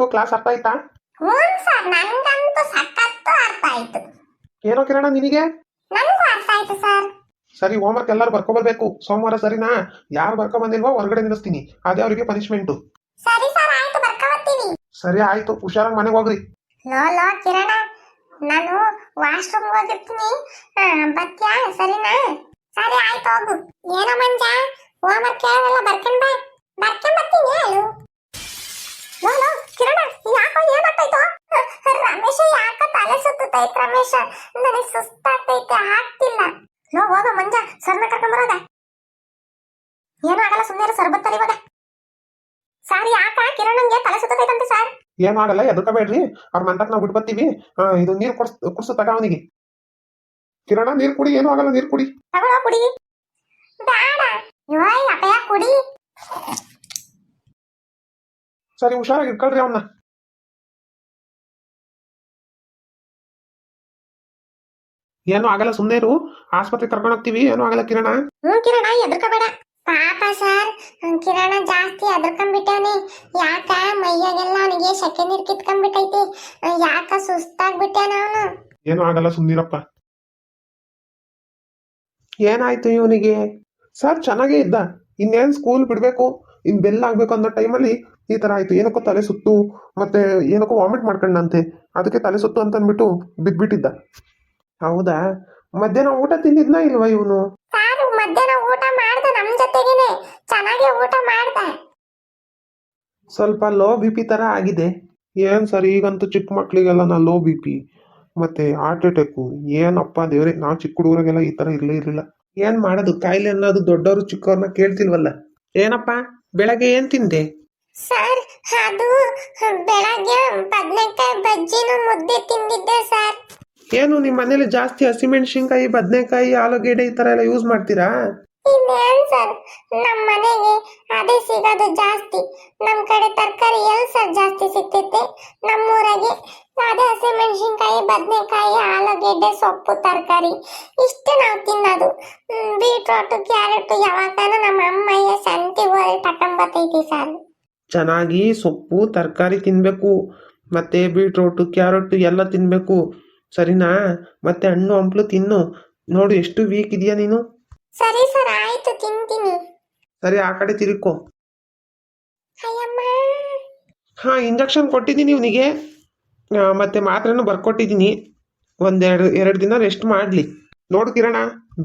ಎಲ್ಲರಿಗೂ ಕ್ಲಾಸ್ ಅರ್ಥ ಆಯ್ತಾ? ಹ್ಞೂ ಸರ್ ನನಗಂತೂ ಸಖತ್ತು ಅರ್ಥ ಆಯ್ತು. ಏನೋ ಕಿರಣ ನಿನಗೆ? ನನಗೂ ಅರ್ಥ ಆಯ್ತು ಸರ್. ಸರಿ ಹೋಮ್ವರ್ಕ್ ಎಲ್ಲರೂ ಬರ್ಕೊಬರ್ಬೇಕು ಸೋಮವಾರ ಸರಿನಾ? ಯಾರು ಬರ್ಕೊ ಬಂದಿಲ್ವೋ ಹೊರಗಡೆ ನಿಲ್ಲಿಸ್ತೀನಿ. ಅದೇ ಅವರಿಗೆ ಪನಿಷ್ಮೆಂಟು ಸರಿ ಸರ್ ಆಯ್ತು ಬರ್ಕೊಬತ್ತೀನಿ ಸರಿ ಆಯ್ತು. ಹುಷಾರಾಗಿ ಮನೆಗೆ ಹೋಗ್ರಿ. ಲೋ ಲೋ ಕಿರಣ. ನಾನು ವಾಶ್ರೂಮ್ ಹೋಗಿರ್ತೀನಿ. ಆ, ಬತ್ಯಾ ಸರಿನಾ? ಸರಿ ಆಯ್ತು ಹೋಗು. ಏನೋ ಮಂಜ ಹೋಮ್ವರ್ಕ್ ಕೇಳಲ್ಲ ಬರ್ಕೊಂಡ್ ರಮೇಶ ನನಗೆ ಸುಸ್ತಾಗ್ತೈತೆ ಆಗ್ತಿಲ್ಲ. ನೋ ಹೋಗ ಮಂಜ ಸರ್ನ ಕರ್ಕೊಂಬರೋದ ಏನೂ ಆಗಲ್ಲ ಸುಮ್ಮನೆ ಸರ್ಬತ್ತಲ್ಲಿ ಇವಾಗ ಸಾರಿ ಯಾಕ? ಕಿರಣಂಗೆ ತಲೆ ಸುತ್ತೈತಂತೆ ಸರ್. ಏನ್ ಮಾಡಲ್ಲ ಎದಕ್ಕಬೇಡ್ರಿ ಅವ್ರ ಮಂತಕ್ ನಾವು ಬಿಟ್ಟು ಬರ್ತೀವಿ ಇದು ನೀರು ಕೊಡ್ಸ್ ಕುಡ್ಸು ತಗ ಅವನಿಗೆ. ಕಿರಣ ನೀರು ಕುಡಿ ಏನೂ ಆಗಲ್ಲ ನೀರು ಕುಡಿ. ತಗೊಳ್ಳೋ ಕುಡಿ. ಬೇಡ ಯೋಯ್ ಅಪ್ಪಯ್ಯ ಕುಡಿ. ಸರಿ ಹುಷಾರಾಗಿ ಇಟ್ಕೊಳ್ರಿ ಅವನ್ನ ಏನೂ ಆಗಲ್ಲ ಸುಮ್ಮನೆ ಇರು. ಆಸ್ಪತ್ರೆಗೆ ಕರ್ಕೊಂಡು ಹೋಗ್ತೀವಿ. ಏನು ಆಗಲ್ಲ ಕಿರಣ. ಹ್ಞೂ ಕಿರಣ ಎದ್ರಕೋಬೇಡ. ಪಾಪ ಸರ್ ಕಿರಣ ಜಾಸ್ತಿ ಎದ್ರಕೊಂಡ್ಬಿಟ್ಟಾನೆ ಯಾಕ? ಮೈಯಾಗೆಲ್ಲ ಅವನಿಗೆ ಸೆಕೆ ನೀರು ಕಿತ್ಕೊಂಡ್ಬಿಟ್ಟೈತಿ. ಯಾಕ ಸುಸ್ತಾಗ್ಬಿಟ್ಟಾನ ಅವನು? ಏನೂ ಆಗಲ್ಲ ಸುಮ್ಮನಿರಪ್ಪ ಏನಾಯ್ತು ಇವನಿಗೆ? ಸರ್ ಚೆನ್ನಾಗೇ ಇದ್ದ. ಇನ್ನೇನು ಸ್ಕೂಲ್ ಬಿಡಬೇಕು? ಇನ್ ಬೆಲ್ ಆಗ್ಬೇಕು ಅನ್ನೋ ಟೈಮಲ್ಲಿ ಈ ಥರ ಆಯ್ತು. ಏನಕ್ಕೋ ತಲೆ ಸುತ್ತು ಮತ್ತೆ ಏನಕ್ಕೋ ವಾಮಿಟ್ ಮಾಡ್ಕೊಂಡಂತೆ. ಅದಕ್ಕೆ ತಲೆ ಸುತ್ತು ಅಂತ ಅಂದ್ಬಿಟ್ಟು ಬಿದ್ಬಿಟ್ಟಿದ್ದ. ಹೌದಾ? ಮಧ್ಯಾಹ್ನ ಊಟ ತಿಂದಿದ್ನ ಇಲ್ವಾ ಇವನು? ಸಾರು ಮಧ್ಯಾಹ್ನ ಊಟ ಮಾಡ್ದ ನಮ್ ಜೊತೆಗೇನೆ. ಚೆನ್ನಾಗಿ ಊಟ ಮಾಡ್ದ. ಸ್ವಲ್ಪ ಲೋ ಬಿ ಪಿ ಥರ ಆಗಿದೆ. ಏನು ಸರ್ ಈಗಂತೂ ಚಿಕ್ಕ ಮಕ್ಳಿಗೆಲ್ಲ ನಾ ಲೋ ಬಿ ಪಿ. ಮತ್ತೆ ಹಾರ್ಟ್ ಅಟ್ಯಾಕು. ಏನಪ್ಪ ದೇವ್ರೆ ನಾವು ಚಿಕ್ಕ ಹುಡುಗರಿಗೆಲ್ಲ ಈ ಥರ ಇರಲೇ ಇರಲಿಲ್ಲ. ಏನು ಮಾಡೋದು? ಕಾಯಿಲೆ ಅನ್ನೋದು ದೊಡ್ಡವರು ಚಿಕ್ಕವ್ರನ್ನ ಕೇಳ್ತಿಲ್ವಲ್ಲ? ಏನಪ್ಪ ಬೆಳಗ್ಗೆ ಏನು ತಿಂದೆ? ಸರ್ ಅದು ಬೆಳಗ್ಗೆ ಬದನೆಕಾಯಿ ಬಜ್ಜಿನೂ ಮುದ್ದೆ ತಿಂದಿದ್ದೆ ಸರ್. ಏನು ನಿಮ್ಮ ಮನೇಲಿ ಜಾಸ್ತಿ ಹಸಿಮೆಣಸಿನಕಾಯಿ ಬದನೆಕಾಯಿ ಆಲೂಗೆಡ್ಡೆ ಈ ತರ ಎಲ್ಲ ಯೂಸ್ ಮಾಡ್ತೀರಾ? ಇನ್ನೇನ್ ಸರ್ ನಮ್ಮ ಮನೆಗೆ ಅದೇ ಸಿಗೋದು ಜಾಸ್ತಿ. ನಮ್ ಕಡೆ ತರಕಾರಿ ಎಲ್ ಸರ್ ಜಾಸ್ತಿ ಸಿಗ್ತೈತೆ. ನಮ್ಮೂರಾಗೆ ಅದೇ ಹಸಿಮೆಣಸಿನ್ಕಾಯಿ ಬದನೆಕಾಯಿ ಆಲೂಗೆಡ್ಡೆ ಸೊಪ್ಪು ತರಕಾರಿ ಇಷ್ಟೇ ನಾವು ತಿನ್ನೋದು. ಬೀಟ್ರೋಟು ಕ್ಯಾರೆಟ್ ಯಾವಾಗಾನ ನಮ್ಮ ಅಮ್ಮಯ್ಯ ಸಂತಿಗೆ ಹೋಗಿ ತಕೊಂಬತ್ತೈತಿ ಸರ್. ಚೆನ್ನಾಗಿ ಸೊಪ್ಪು ತರಕಾರಿ ತಿನ್ನಬೇಕು ಮತ್ತೆ ಬೀಟ್ರೋಟು ಕ್ಯಾರೆಟ್ ಎಲ್ಲ ತಿನ್ನಬೇಕು ಸರಿನಾ? ಮತ್ತೆ ಹಣ್ಣು ಹಂಪಲು ತಿನ್ನು. ನೋಡು ಎಷ್ಟು ವೀಕ್ ಇದೆಯಾ ನೀನು? ಸರಿ ಸರ್ ಆಯ್ತು ತಿಂತೀನಿ. ಸರಿ ಆ ಕಡೆ ತಿರುಕೋ ಅಯ್ಯಮ್ಮ! ಹಾ ಇಂಜೆಕ್ಷನ್ ಕೊಟ್ಟಿದ್ದೀನಿ ಇವನಿಗೆ. ಮತ್ತೆ ಮಾತ್ರೆನೂ ಬರ್ಕೊಟ್ಟಿದ್ದೀನಿ. ಒಂದೆರಡು ಎರಡು ದಿನ ರೆಸ್ಟ್ ಮಾಡಲಿ. ನೋಡು ಕಿರಣ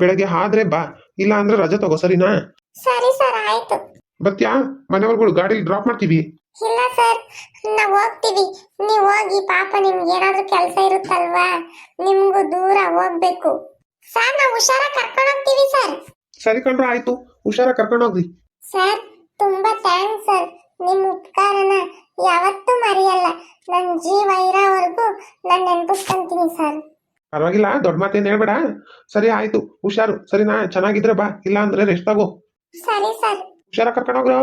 ಬೆಳಗ್ಗೆ ಆದ್ರೆ ಬಾ. ಇಲ್ಲ ಅಂದ್ರೆ ರಜೆ ತಗೋ ಸರಿನಾ? ಸರಿ ಸರ್ ಆಯ್ತು. ಬರ್ತ್ಯಾ? ಮನೆಯವ್ರುಗಳು ಗಾಡಿಲಿ ಡ್ರಾಪ್ ಮಾಡ್ತೀವಿ. ಇಲ್ಲ ಸರ್ ನಾವು ಹೋಗ್ತೀವಿ. ನೀವು ಹೋಗಿ ಪಾಪ ನಿಮ್ಗೆ ಏನಾದ್ರೂ ಕೆಲಸ ಇರುತ್ತಲ್ವಾ? ನಿಮ್ಗೂ ದೂರ ಹೋಗ್ಬೇಕು. ಸರ್ ನಾವು ಹುಷಾರ ಕರ್ಕೊಂಡು ಹೋಗ್ತೀವಿ ಸರ್. ಸರಿ ಕಣ್ರು ಆಯ್ತು. ಹುಷಾರ ಕರ್ಕೊಂಡೋಗ್ರಿ ಸರ್ ತುಂಬಾ ಥ್ಯಾಂಕ್ಸ್ ಸರ್. ನಿಮ್ಮ ಉಪಕಾರನ ಯಾವತ್ತೂ ಮರೆಯಲ್ಲ. ನನ್ನ ಜೀವ ಇರೋವರೆಗೂ ನಾನು ನೆನ್ಪಿಸ್ಕೊಂತೀನಿ ಸರ್. ಪರವಾಗಿಲ್ಲ ದೊಡ್ಡ ಮಾತೇನು ಹೇಳ್ಬೇಡ. ಸರಿ ಆಯ್ತು. ಹುಷಾರು. ಸರಿನಾ ಚೆನ್ನಾಗಿದ್ರೆ ಬಾ. ಇಲ್ಲ ಅಂದ್ರೆ ರೆಸ್ಟ್ ಆಗೋ ಸರಿ. ಸರ್ ಹುಷಾರ ಕರ್ಕೊಂಡೋಗ್ರು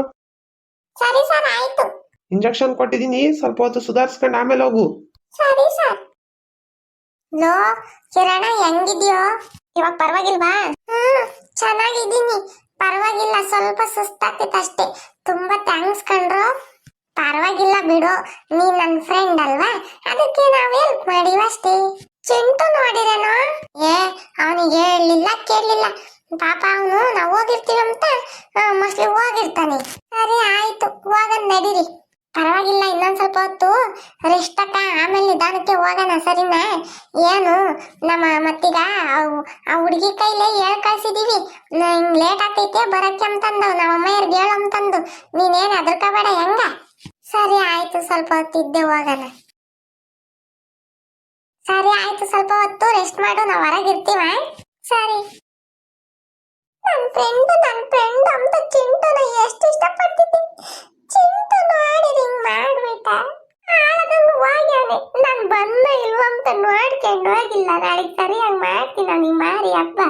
ಸರಿ ಸರ್ ಆಯ್ತು. ಇಂಜೆಕ್ಷನ್ ಕೊಟ್ಟಿದ್ದೀನಿ, ಸ್ವಲ್ಪ ಹೊತ್ತು ಸುಧಾರಿಸ್ಕೊಂಡು ಆಮೇಲೆ ಹೋಗು. ಸರಿ ಸರ್. ಲೋ, ಕಿರಣ, ಹೆಂಗಿದ್ಯೋ? ಇವಾಗ ಪರವಾಗಿಲ್ವಾ? ಹ್ಮ್, ಚೆನ್ನಾಗಿದ್ದೀನಿ. ಪರವಾಗಿಲ್ಲ, ಸ್ವಲ್ಪ ಸುಸ್ತಾಗ್ತಿತ್ತು ಅಷ್ಟೇ. ತುಂಬಾ ಥ್ಯಾಂಕ್ಸ್ ಕಣ್ರು. ಪರವಾಗಿಲ್ಲ ಬಿಡು ನೀ ನನ್ನ ಫ್ರೆಂಡ್ ಅಲ್ವಾ? ಅದಕ್ಕೆ ನಾವು ಹೆಲ್ಪ್ ಮಾಡಿವ ಅಷ್ಟೇ. ಚಿಂಟು ನೋಡಿರೇನೋ ಏ, ಅವನಿಗೆ ಹೇಳಲಿಲ್ಲ ಕೇಳಲಿಲ್ಲ ಪಾಪ ಅವನು, ನಾವು ಹೋಗಿರ್ತೀವಿ ಅಂತ ಮೋಸ್ಟ್ಲಿ ಹೋಗಿರ್ತಾನೆ. ಸರಿ, ಆಯ್ತು. ಹೋಗನ್ ನಡೀರಿ. ಪರವಾಗಿಲ್ಲ, ಇನ್ನೊಂದ್ ಸ್ವಲ್ಪ ಹೊತ್ತು ರೆಸ್ಟ್ ಅಕ್ಕ ಆಮೇಲೆ ನಿಧಾನಕ್ಕೆ ಹೋಗೋಣ, ಸರಿನಾ? ಏನು, ನಮ್ಮ ಮತ್ತೀಗ ಆ ಹುಡುಗಿ ಕೈಲೇ ಹೇಳ್ ಕಳ್ಸಿದೀವಿ. ಹಿಂಗ್ ಲೇಟ್ ಆಗ್ತೈತೆ, ಬರಕ್ಕೆ ಅಂತಂದು, ನಮ್ಮ ಅಮ್ಮಯ್ಯರ್ಗೆ ಹೇಳು ಅಂತಂದು. ನೀನೇನು ಹೆದರ್ಕೋಬೇಡ, ಹೆಂಗ? ಸರಿ ಆಯ್ತು, ಸ್ವಲ್ಪ ಹೊತ್ತು ಇದ್ದೆ ಹೋಗೋಣ. ಸರಿ ಆಯ್ತು, ಸ್ವಲ್ಪ ಹೊತ್ತು ರೆಸ್ಟ್ ಮಾಡು, ನಾವು ಹೊರಗಿರ್ತೀವ ಸರಿ. ನನ್ ಫ್ರೆಂಡ್ ನನ್ನ ಫ್ರೆಂಡ್ ಅಂತ ಚಿಂಟುನ ಎಷ್ಟು ಚಿಂತನು ಆಡಿದಂಗ್ ಮಾಡ್ಬಿಟ್ಟ. ಆಡದಂಗ್ ಹೋಗ್ಯಾನೆ. ನಾನು ಬಂದ ಇಲ್ವಂತ ನೋಡ್ಕೊಂಡು ಹೋಗಿಲ್ಲ. ನಾಳೆ ಸರಿಯಾಗಿ ಮಾಡ್ತೀನಿ ನಾನು ಮಾರಿ ಹಬ್ಬ.